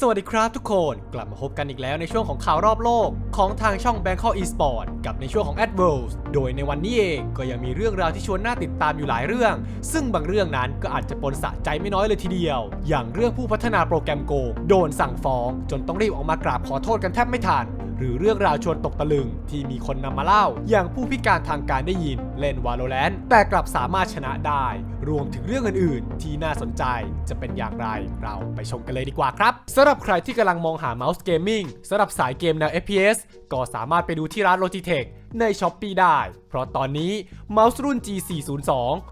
สวัสดีครับทุกคนกลับมาพบกันอีกแล้วในช่วงของข่าวรอบโลก ของทางช่อง Bangkok Esport กับในช่วงของ a d v e r s โดยในวันนี้เองก็ยังมีเรื่องราวที่ชวนน่าติดตามอยู่หลายเรื่อง ซึ่งบางเรื่องนั้นก็อาจจะปนสะใจไม่น้อยเลยทีเดียว อย่างเรื่องผู้พัฒนาโปรแกรมโกงโดนสั่งฟ้อง จนต้องรีบออกมากราบขอโทษกันแทบไม่ทัน หรือเรื่องราวชวนตกตะลึง ที่มีคนนำมาเล่า อย่างผู้พิการทางการได้ยินเล่น Valorant แต่กลับสามารถชนะได้ รวมถึงเรื่องอื่นๆ ที่น่าสนใจจะเป็นอย่างไรเราไปชมกันเลยดีกว่าครับสำหรับใครที่กำลังมองหาเมาส์เกมมิ่งสำหรับสายเกมแนว FPS ก็สามารถไปดูที่ร้าน Logitech ใน s h อ p e e ได้ เพราะตอนนี้เมาส์รุ่น G402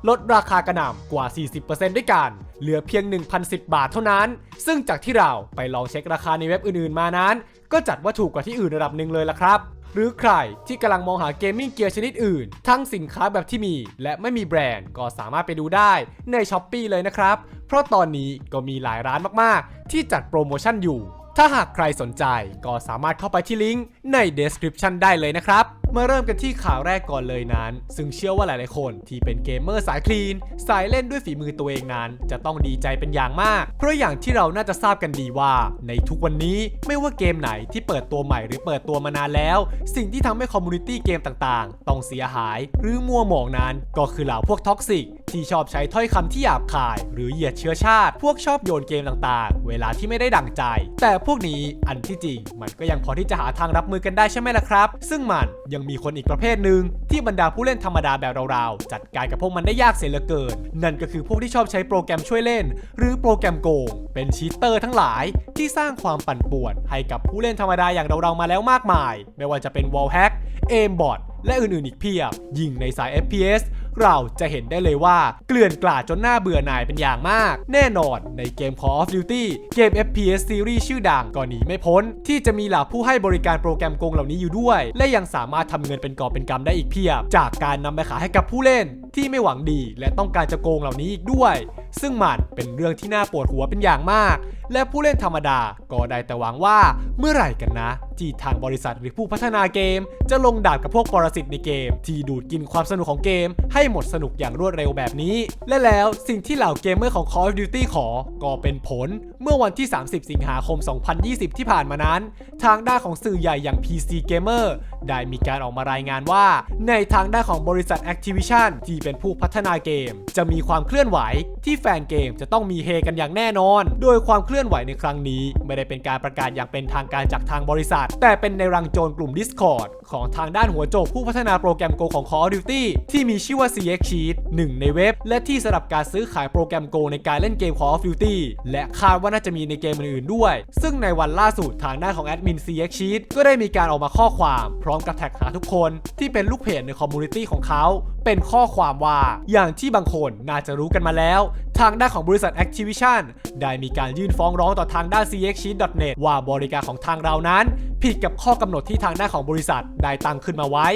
ลดราคากระหน่ำกว่า 40%ด้วยกัน เหลือเพียง 1,010 บาทเท่านั้น ซึ่งจากที่เราไปลองเช็คราคาในเว็บอื่นๆมานั้น ก็จัดว่าถูกกว่าที่อื่นระดับหนึ่งเลยละครับหรือใครที่กำลังมองหาเกมมิ่งเกียร์ชนิดอื่น ทั้งสินค้าแบบที่มี และไม่มีแบรนด์ก็สามารถไปดูได้ใน s h อ p e e เลยนะครับ เพราะตอนนี้ก็มีหลายร้านมากๆ ที่จัดโปรโมชั่นอยู่ ถ้าหากใครสนใจก็สามารถเข้าไปที่ลิงก์ใน description ได้เลยนะครับ มาเริ่มกันที่ข่าวแรกก่อนเลยนั้น ซึ่งเชื่อว่าหลายๆคนที่เป็นเกมเมอร์สายคลีน สายเล่นด้วยฝีมือตัวเองนั้น จะต้องดีใจเป็นอย่างมาก เพราะอย่างที่เราน่าจะทราบกันดีว่า ในทุกวันนี้ไม่ว่าเกมไหนที่เปิดตัวใหม่หรือเปิดตัวมานานแล้ว สิ่งที่ทำให้คอมมูนิตี้เกมต่างๆ ต้องเสียหาย หรือมัวหมองนั้นก็คือเหล่าพวกท็อกซิกที่ชอบใช้ถ้อยคำที่หยาบคาย หรือเหยียดเชื้อชาติ พวกชอบโยนเกมต่างๆ เวลาที่ไม่ได้ดั่งใจ แต่พวกนี้อันที่จริงมันก็ยังพอที่จะหาทางรับมือกันได้ใช่ไหมล่ะครับ ซึ่งมันยังมีคนอีกประเภทหนึ่งที่บรรดาผู้เล่นธรรมดาแบบเราๆจัดการกับพวกมันได้ยากเสียเหลือเกิน นั่นก็คือพวกที่ชอบใช้โปรแกรมช่วยเล่น หรือโปรแกรมโกง เป็นชีตเตอร์ทั้งหลายที่สร้างความปั่นป่วน ให้กับผู้เล่นธรรมดาอย่างเราๆมาแล้วมากมาย ไม่ว่าจะเป็นวอลแฮกเอมบอทและอื่นๆอีกเพียบยิ่งในสาย FPS เราจะเห็นได้เลยว่าเกลื่อนกลาดจนหน้าเบื่อหน่ายเป็นอย่างมาก แน่นอนในเกม Call of Duty เกม FPS ซีรีส์ชื่อดังก็หนีไม่พ้น ที่จะมีเหล่าผู้ให้บริการโปรแกรมโกงเหล่านี้อยู่ด้วย และยังสามารถทำเงินเป็นกอบเป็นกำได้อีกเพียบ จากการนำไปขายให้กับผู้เล่น ที่ไม่หวังดี และต้องการจะโกงเหล่านี้อีกด้วย ซึ่งมันเป็นเรื่องที่น่าปวดหัวเป็นอย่างมาก และผู้เล่นธรรมดาก็ได้แต่หวังว่าเมื่อไหร่กันนะ ที่ทางบริษัทหรือผู้พัฒนาเกม จะลงดาบกับพวกปรสิตในเกม ที่ดูดกินความสนุกของเกม ให้หมดสนุกอย่างรวดเร็วแบบนี้ และแล้วสิ่งที่เหล่าเกมเมอร์ของ Call of Duty ขอ ก็เป็นผล เมื่อวันที่ 30 สิงหาคม 2020 ที่ผ่านมานั้น ทางด้านของสื่อใหญ่อย่าง PC Gamer ได้มีการออกมารายงานว่า ในทางด้านของบริษัท Activision ที่เป็นผู้พัฒนาเกม จะมีความเคลื่อนไหวที่แฟนเกมจะต้องมีเฮกันอย่างแน่นอน โดยความเคลื่อนไหวในครั้งนี้ ไม่ได้เป็นการประกาศอย่างเป็นทางการจากทางบริษัท แต่เป็นในรังโจรกลุ่ม Discord ของทางด้านหัวโจกผู้พัฒนาโปรแกรมโกของ Call of Duty ที่มีชื่อว่า CX Cheat หนึ่งในเว็บ และที่สำหรับการซื้อขายโปรแกรมโกในการเล่นเกม Call of Duty และคาดว่าน่าจะมีในเกมอื่นๆด้วย ซึ่งในวันล่าสุดทางด้านของแอดมิน CX Cheat ก็ได้มีการออกมาข้อความ พร้อมกับแท็กหาทุกคนที่เป็นลูกเพจในคอมมูนิตี้ของเขาเป็นข้อความว่า อย่างที่บางคนน่าจะรู้กันมาแล้ว ทางด้านของบริษัท Activision ได้มีการยื่นฟ้องร้องต่อทางด้าน cxsheet.net ว่าบริการของทางเรานั้น ผิดกับข้อกำหนดที่ทางด้านของบริษัทได้ตั้งขึ้นมาไว้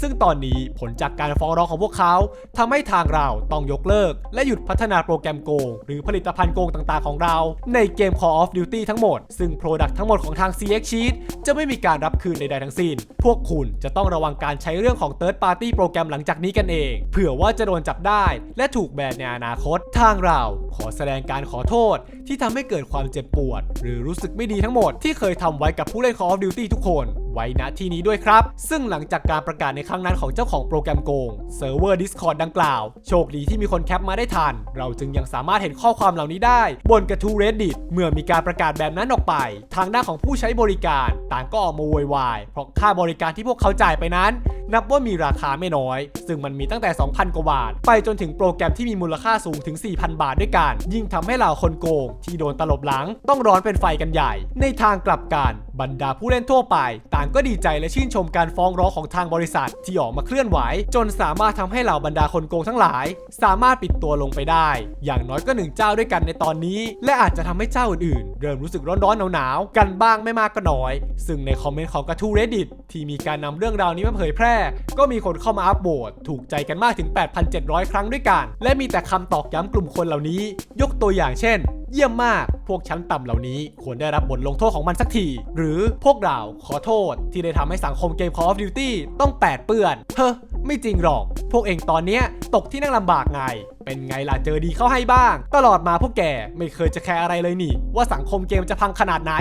ซึ่งตอนนี้ผลจากการฟ้องร้องของพวกเขาทำให้ทางเราต้องยกเลิก และหยุดพัฒนาโปรแกรมโกง หรือผลิตภัณฑ์โกงต่างๆของเรา ในเกม Call of Duty ทั้งหมด ซึ่ง Product ทั้งหมดของทาง CX Sheet จะไม่มีการรับคืนใดๆทั้งสิ้น พวกคุณจะต้องระวังการใช้เรื่องของ Third Party โปรแกรมหลังจากนี้กันเองเผื่อว่าจะโดนจับได้และถูกแบนในอนาคต ทางเราขอแสดงการขอโทษที่ทำให้เกิดความเจ็บปวด หรือรู้สึกไม่ดีทั้งหมดที่เคยทำไว้กับผู้เล่น Call of Duty ทุกคนไว้ณที่นี้ด้วยครับ ซึ่งหลังจากการประกาศในครั้งนั้นของเจ้าของโปรแกรมโกงเซิร์ฟเวอร์ Discord ดังกล่าว โชคดีที่มีคนแคปมาได้ทัน เราจึงยังสามารถเห็นข้อความเหล่านี้ได้ บนกระทู้ Reddit เมื่อมีการประกาศแบบนั้นออกไป ทางด้านของผู้ใช้บริการ ต่างก็ออกมาโวยวายเพราะค่าบริการที่พวกเขาจ่ายไปนั้นนับว่ามีราคาไม่น้อย ซึ่งมันมีตั้งแต่ 2,000 กว่าบาท ไปจนถึงโปรแกรมที่มีมูลค่าสูงถึง 4,000 บาทด้วยกัน ยิ่งทำให้เหล่าคนโกง ที่โดนตลบหลัง ต้องร้อนเป็นไฟกันใหญ่ ในทางกลับกันบรรดาผู้เล่นทั่วไป ต่างก็ดีใจและชื่นชมการฟ้องร้องของทางบริษัท ที่ออกมาเคลื่อนไหว จนสามารถทำให้เหล่าบรรดาคนโกงทั้งหลาย สามารถปิดตัวลงไปได้ อย่างน้อยก็หนึ่งเจ้าด้วยกันในตอนนี้ และอาจจะทำให้เจ้าอื่นๆ เริ่มรู้สึกร้อนๆหนาวๆกันบ้างไม่มากก็น้อย ซึ่งในคอมเมนต์ของกระทู้ Reddit ที่มีการนำเรื่องราวนี้มาเผยแพร่ก็มีคนเข้ามาอัปโหวตถูกใจกันมากถึง 8,700 ครั้งด้วยกัน และมีแต่คำตอกย้ำกลุ่มคนเหล่านี้ ยกตัวอย่างเช่น เยี่ยมมาก พวกชั้นต่ำเหล่านี้ควรได้รับบทลงโทษของมันสักที หรือพวกเราขอโทษที่ได้ทำให้สังคมเกม Call of Duty ต้องแปดเปื้อน เฮ้อไม่จริงหรอก พวกเองตอนเนี้ยตกที่นั่งลำบากไง เป็นไงล่ะเจอดีเข้าให้บ้าง ตลอดมาพวกแกไม่เคยจะแคร์อะไรเลยนี่ ว่าสังคมเกมจะพังขนาดไหน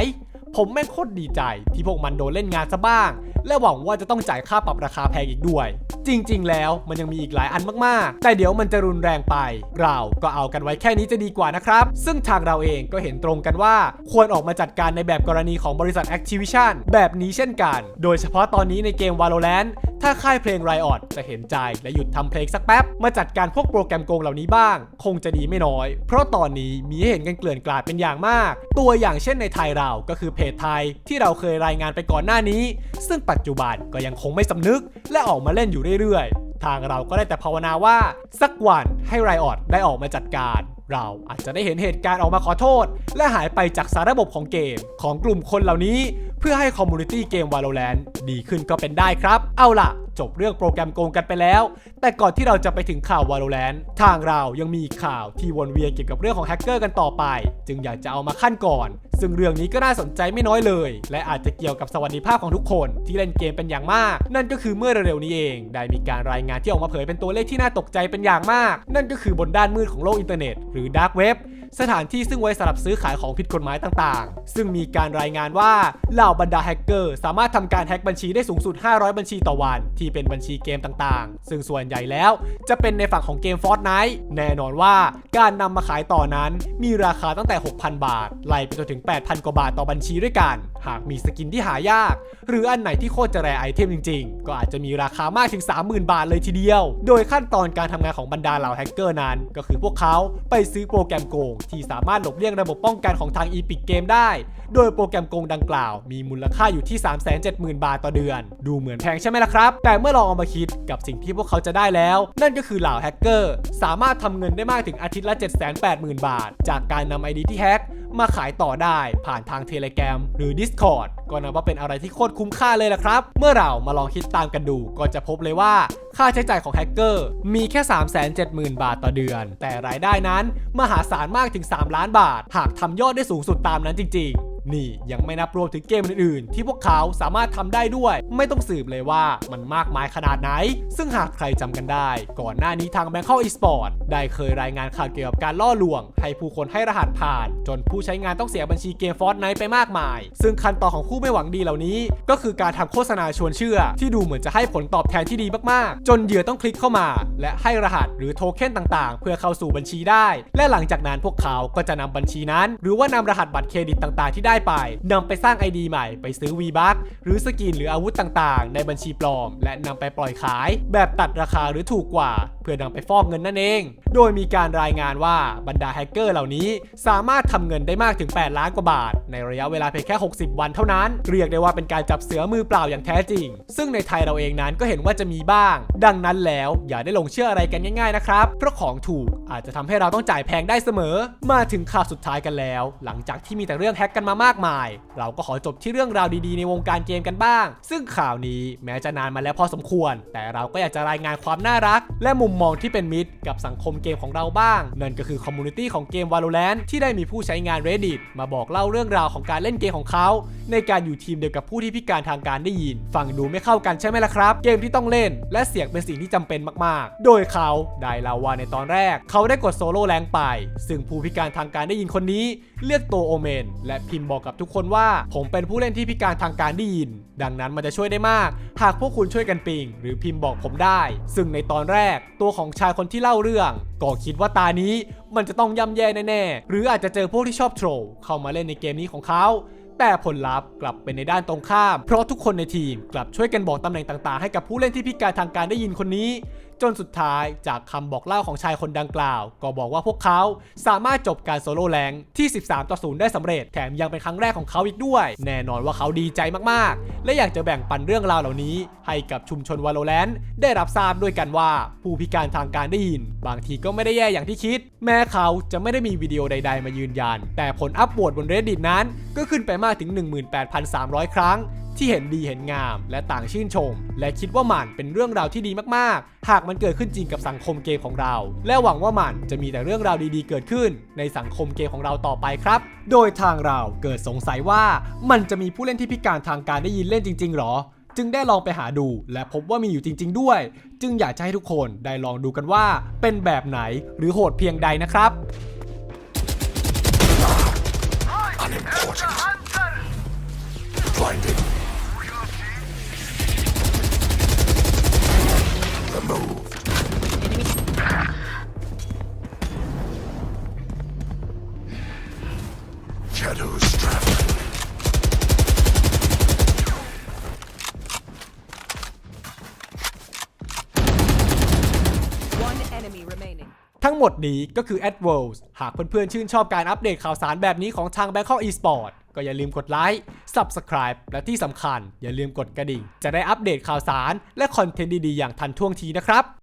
ผมแม่งโคตรดีใจที่พวกมันโดนเล่นงานซะบ้าง และหวังว่าจะต้องจ่ายค่าปรับราคาแพงอีกด้วย จริง ๆ แล้วมันยังมีอีกหลายอันมากๆ แต่เดี๋ยวมันจะรุนแรงไป เราก็เอากันไว้แค่นี้จะดีกว่านะครับ ซึ่งทางเราเองก็เห็นตรงกันว่า ควรออกมาจัดการในแบบกรณีของบริษัท Activision แบบนี้เช่นกัน โดยเฉพาะตอนนี้ในเกม Valorant ถ้าค่ายเพลง Riot จะเห็นใจและหยุดทำเพลงสักแป๊บ มาจัดการพวกโปรแกรมโกงเหล่านี้บ้าง คงจะดีไม่น้อย เพราะตอนนี้มีให้เห็นกันเกลื่อนกลาดเป็นอย่างมาก ตัวอย่างเช่นในไทยเราก็คือเพจไทยที่เราเคยรายงานไปก่อนหน้านี้ ซึ่งปัจจุบันก็ยังคงไม่สำนึก และออกมาเล่นอยู่เรื่อยๆ ทางเราก็ได้แต่ภาวนาว่า สักวันให้ Riot ได้ออกมาจัดการเราอาจจะได้เห็นเหตุการณ์ออกมาขอโทษ และหายไปจากสารระบบของเกม ของกลุ่มคนเหล่านี้ เพื่อให้คอมมูนิตี้เกม Valorant ดีขึ้นก็เป็นได้ครับ เอาล่ะ จบเรื่องโปรแกรมโกงกันไปแล้ว แต่ก่อนที่เราจะไปถึงข่าว Valorant ทางเรายังมีข่าวที่วนเวียนเกี่ยวกับเรื่องของแฮกเกอร์กันต่อไป จึงอยากจะเอามาขั้นก่อน ซึ่งเรื่องนี้ก็น่าสนใจไม่น้อยเลย และอาจจะเกี่ยวกับสวัสดิภาพของทุกคนที่เล่นเกมเป็นอย่างมาก นั่นก็คือเมื่อเร็วๆนี้เอง ได้มีการรายงานที่ออกมาเผยเป็นตัวเลขที่น่าตกใจเป็นอย่างมาก นั่นก็คือบนด้านมืดของโลกอินเทอร์เน็ตหรือดาร์กเว็บสถานที่ซึ่งไว้สำหรับซื้อขายของผิดกฎหมายต่างๆ ซึ่งมีการรายงานว่าเหล่าบรรดาแฮกเกอร์สามารถทำการแฮกบัญชีได้สูงสุด 500 บัญชีต่อวัน ที่เป็นบัญชีเกมต่างๆ ซึ่งส่วนใหญ่แล้วจะเป็นในฝั่งของเกม Fortnite แน่นอนว่าการนำมาขายต่อนั้น มีราคาตั้งแต่ 6,000 บาท ไล่ไปจนถึง 8,000 กว่าบาทต่อบัญชีด้วยกัน หากมีสกินที่หายาก หรืออันไหนที่โคตรจะแรไอเทมจริงๆ ก็อาจจะมีราคามากถึง 30,000 บาทเลยทีเดียว โดยขั้นตอนการทำงานของบรรดาเหล่าแฮกเกอร์นั้น ก็คือพวกเขาไปซื้อโปรแกรมโกง ที่สามารถหลบเลี่ยงระบบป้องกันของทาง Epic Game ได้ โดยโปรแกรมโกงดังกล่าว มีมูลค่าอยู่ที่ 370,000 บาทต่อเดือน ดูเหมือนแพงใช่ไหมล่ะครับ แต่เมื่อลองเอามาคิดกับสิ่งที่พวกเขาจะได้แล้ว นั่นก็คือเหล่าแฮกเกอร์ สามารถทำเงินได้มากถึงอาทิตย์ละ 780,000 บาท จากการนำ ID ที่แฮกมาขายต่อได้ผ่านทาง Telegram หรือ Discord ก็นับว่าเป็นอะไรที่โคตรคุ้มค่าเลยล่ะครับ เมื่อเรามาลองคิดตามกันดูก็จะพบเลยว่า ค่าใช้จ่ายของแฮกเกอร์มีแค่ 370,000 บาทต่อเดือน แต่รายได้นั้นมหาศาลมากถึง 3 ล้านบาท หากทำยอดได้สูงสุดตามนั้นจริง ๆ นี่ยังไม่นับรวมถึงเกมอื่นๆ ที่พวกเขาสามารถทำได้ด้วย ไม่ต้องสืบเลยว่ามันมากมายขนาดไหน ซึ่งหากใครจำกันได้ ก่อนหน้านี้ทาง Bangkok Esport ได้เคยรายงานข่าวเกี่ยวกับการล่อลวง ให้ผู้คนให้รหัสผ่าน จนผู้ใช้งานต้องเสียบัญชีเกม Fortnite ไปมากมาย ซึ่งขั้นตอนของผู้ไม่หวังดีเหล่านี้ ก็คือการทำโฆษณาชวนเชื่อ ที่ดูเหมือนจะให้ผลตอบแทนที่ดีมากๆ จนเหยื่อต้องคลิกเข้ามา และให้รหัสหรือโทเค็นต่างๆ เพื่อเข้าสู่บัญชีได้ และหลังจากนั้นพวกเขาก็จะนำบัญชีนั้น หรือว่านำรหัสบัตรเครดิตต่างๆ ที่ได้ไปนำไปสร้าง ID ใหม่ไปซื้อ v b u c k หรือสกินหรืออาวุธต่างๆ ในบัญชีปลอม และนำไปปล่อยขาย แบบตัดราคาหรือถูกกว่า เพื่อนำไปฟอกเงินนั่นเอง โดยมีการรายงานว่าบรรดาแฮกเกอร์เหล่านี้ สามารถทำเงินได้มากถึง 8 ล้านกว่าบาท ในระยะเวลาเพียงแค่ 60 วันเท่านั้น เรียกได้ว่าเป็นการจับเสือมือเปล่าอย่างแท้จริง ซึ่งในไทยเราเองนั้นก็เห็นว่าจะมีบ้าง ดังนั้นแล้วอย่าได้หลงเชื่ออะไรกันง่ายๆนะครับ เพราะของถูกอาจจะทำให้เราต้องจ่ายแพงได้เสมอ มาถึงข่าวสุดท้ายกันแล้ว หลังจากที่มีแต่เรื่องแฮกกันมามากมาย เราก็ขอจบที่เรื่องราวดีๆในวงการเกมกันบ้าง ซึ่งข่าวนี้แม้จะนานมาแล้วพอสมควร แต่เราก็อยากจะรายงานความน่ารัก และมุมมองที่เป็นมิตรกับสังคมเกมของเราบ้าง นั่นก็คือคอมมูนิตี้ของเกม Valorant ที่ได้มีผู้ใช้งาน Reddit มาบอกเล่าเรื่องราวของการเล่นเกมของเขา ในการอยู่ทีมเดียวกับผู้ที่พิการทางการได้ยิน ฟังดูไม่เข้ากันใช่ไหมล่ะครับ เกมที่ต้องเล่น และเสียงเป็นสิ่งที่จำเป็นมากๆ โดยเขาได้เล่าว่าในตอนแรก เขาได้กดโซโล่แรงไป ซึ่งผู้พิการทางการได้ยินคนนี้ เลือกตัวโอเมนและพิมพ์บอกกับทุกคนว่า ผมเป็นผู้เล่นที่พิการทางการได้ยิน ดังนั้นมันจะช่วยได้มาก หากพวกคุณช่วยกันปิง หรือพิมพ์บอกผมได้ ซึ่งในตอนแรกตัวของชายคนที่เล่าเรื่อง ก็คิดว่าตานี้มันจะต้องย่ำแย่แน่ๆ หรืออาจจะเจอพวกที่ชอบโทรเข้ามาเล่นในเกมนี้ของเขาแต่ผลลัพธ์กลับเป็นในด้านตรงข้าม เพราะทุกคนในทีมกลับช่วยกันบอกตำแหน่งต่างๆ ให้กับผู้เล่นที่พิการทางการได้ยินคนนี้ จนสุดท้ายจากคำบอกเล่าของชายคนดังกล่าว ก็บอกว่าพวกเขาสามารถจบการโซโล่แรงที่ 13 ต่อ 0 ได้สำเร็จ แถมยังเป็นครั้งแรกของเขาอีกด้วย แน่นอนว่าเขาดีใจมากๆ และอยากจะแบ่งปันเรื่องราวเหล่านี้ ให้กับชุมชนวาโลแรนต์ได้รับทราบด้วยกันว่า ผู้พิการทางการได้ยิน บางทีก็ไม่ได้แย่อย่างที่คิด แม้เขาจะไม่ได้มีวิดีโอใด ๆ มายืนยัน แต่ผลอัปโหวตบน Reddit นั้น ก็ขึ้นไปมากถึง 18,300 ครั้ง ที่เห็นดีเห็นงาม และต่างชื่นชม และคิดว่ามันเป็นเรื่องราวที่ดีมากๆ หากมันเกิดขึ้นจริงกับสังคมเกมของเรา และหวังว่ามันจะมีแต่เรื่องราวดีๆ เกิดขึ้น ในสังคมเกมของเราต่อไปครับ โดยทางเราเกิดสงสัยว่ามันจะมีผู้เล่นที่พิการทางการได้ยินเล่นจริง ๆ หรอจึงได้ลองไปหาดูและพบว่ามีอยู่จริง ๆ ด้วย จึงอยากจะให้ทุกคนได้ลองดูกันว่าเป็นแบบไหนหรือโหดเพียงใดนะครับ Unimportant. Blinding. Shadows traveling. One enemy remaining. ทั้งหมดนี้ก็คือ a d w o r l d s หากเพื่อนๆ ชื่นชอบการอัปเดตข่าวสารแบบนี้ของทาง Bangkok Esport ก็อย่าลืมกดไลค์ Subscribe และที่สำคัญ อย่าลืมกดกระดิ่ง จะได้อัปเดตข่าวสาร และคอนเทนต์ดีๆ อย่างทันท่วงทีนะครับ